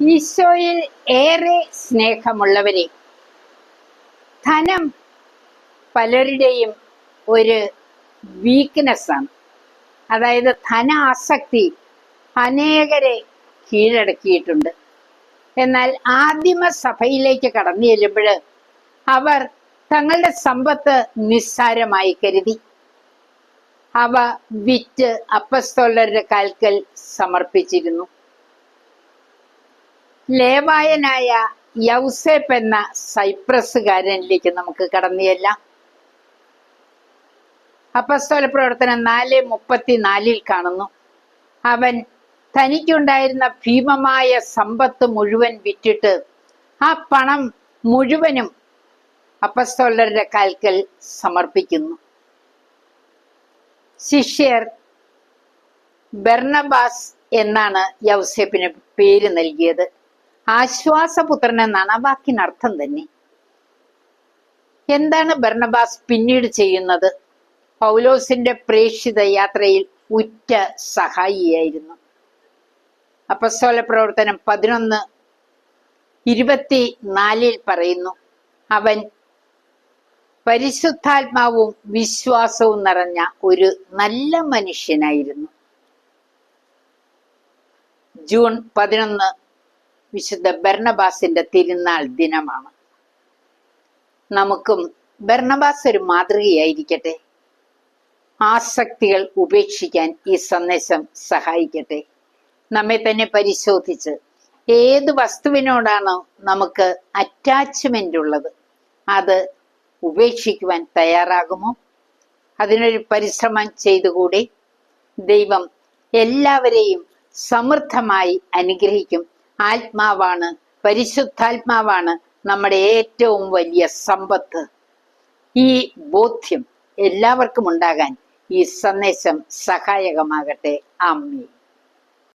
ഈശോയിൽ ഏറെ സ്നേഹമുള്ളവരെ ധനം പലരുടെയും ഒരു വീക്ക്നെസ്സാണ് അതായത് ധന ആസക്തി അനേകരെ കീഴടക്കിയിട്ടുണ്ട്. എന്നാൽ ആദിമ സഭയിലേക്ക് കടന്നു ചെല്ലുമ്പോൾ അവർ തങ്ങളുടെ സമ്പത്ത് നിസ്സാരമായി കരുതി. അവ വിറ്റ് അപ്പസ്തോലരുടെ കാൽക്കൽ സമർപ്പിച്ചിരുന്നു. ലേവായനായ യൗസേപ്പ് എന്ന സൈപ്രസുകാരനിലേക്ക് നമുക്ക് കടന്നു ചെല്ലാം. അപ്പസ്തോല പ്രവർത്തനം നാല് മുപ്പത്തിനാലിൽ കാണുന്നു. അവൻ തനിക്കുണ്ടായിരുന്ന ഭീമമായ സമ്പത്ത് മുഴുവൻ വിറ്റിട്ട് ആ പണം മുഴുവനും അപ്പസ്തോലരുടെ കാൽക്കൽ സമർപ്പിക്കുന്നു. ശിഷ്യർ ബെർണബാസ് എന്നാണ് യൗസേപ്പിന് പേര് നൽകിയത്. ആശ്വാസപുത്രൻ എന്നാണ് ആ വാക്കിന് അർത്ഥം തന്നെ. എന്താണ് ബർണബാസ് പിന്നീട് ചെയ്യുന്നത്? പൗലോസിന്റെ പ്രേക്ഷിത യാത്രയിൽ ഉറ്റ സഹായിയായിരുന്നു. അപ്പസ്തോല പ്രവർത്തനം പതിനൊന്ന് ഇരുപത്തി നാലിൽ പറയുന്നു അവൻ പരിശുദ്ധാത്മാവും വിശ്വാസവും നിറഞ്ഞ ഒരു നല്ല മനുഷ്യനായിരുന്നു. ജൂൺ പതിനൊന്ന് വിശുദ്ധ ബർണബാസിന്റെ തിരുനാൾ ദിനമാണ്. നമുക്കും ബർണബാസ് ഒരു മാതൃകയായിരിക്കട്ടെ. ആസക്തികൾ ഉപേക്ഷിക്കാൻ ഈ സന്ദേശം സഹായിക്കട്ടെ. നമ്മെ തന്നെ പരിശോധിച്ച് ഏത് വസ്തുവിനോടാണ് നമുക്ക് അറ്റാച്ച്മെന്റ് ഉള്ളത് അത് ഉപേക്ഷിക്കുവാൻ തയ്യാറാകുമോ? അതിനൊരു പരിശ്രമം ചെയ്തുകൂടി? ദൈവം എല്ലാവരെയും സമൃദ്ധമായി അനുഗ്രഹിക്കും. ആത്മാവാണ്. പരിശുദ്ധാത്മാവാണ് നമ്മുടെ ഏറ്റവും വലിയ സമ്പത്ത്. ഈ ബോധ്യം എല്ലാവർക്കും ഉണ്ടാകാൻ ഈ സന്ദേശം സഹായകമാകട്ടെ. ആമീൻ.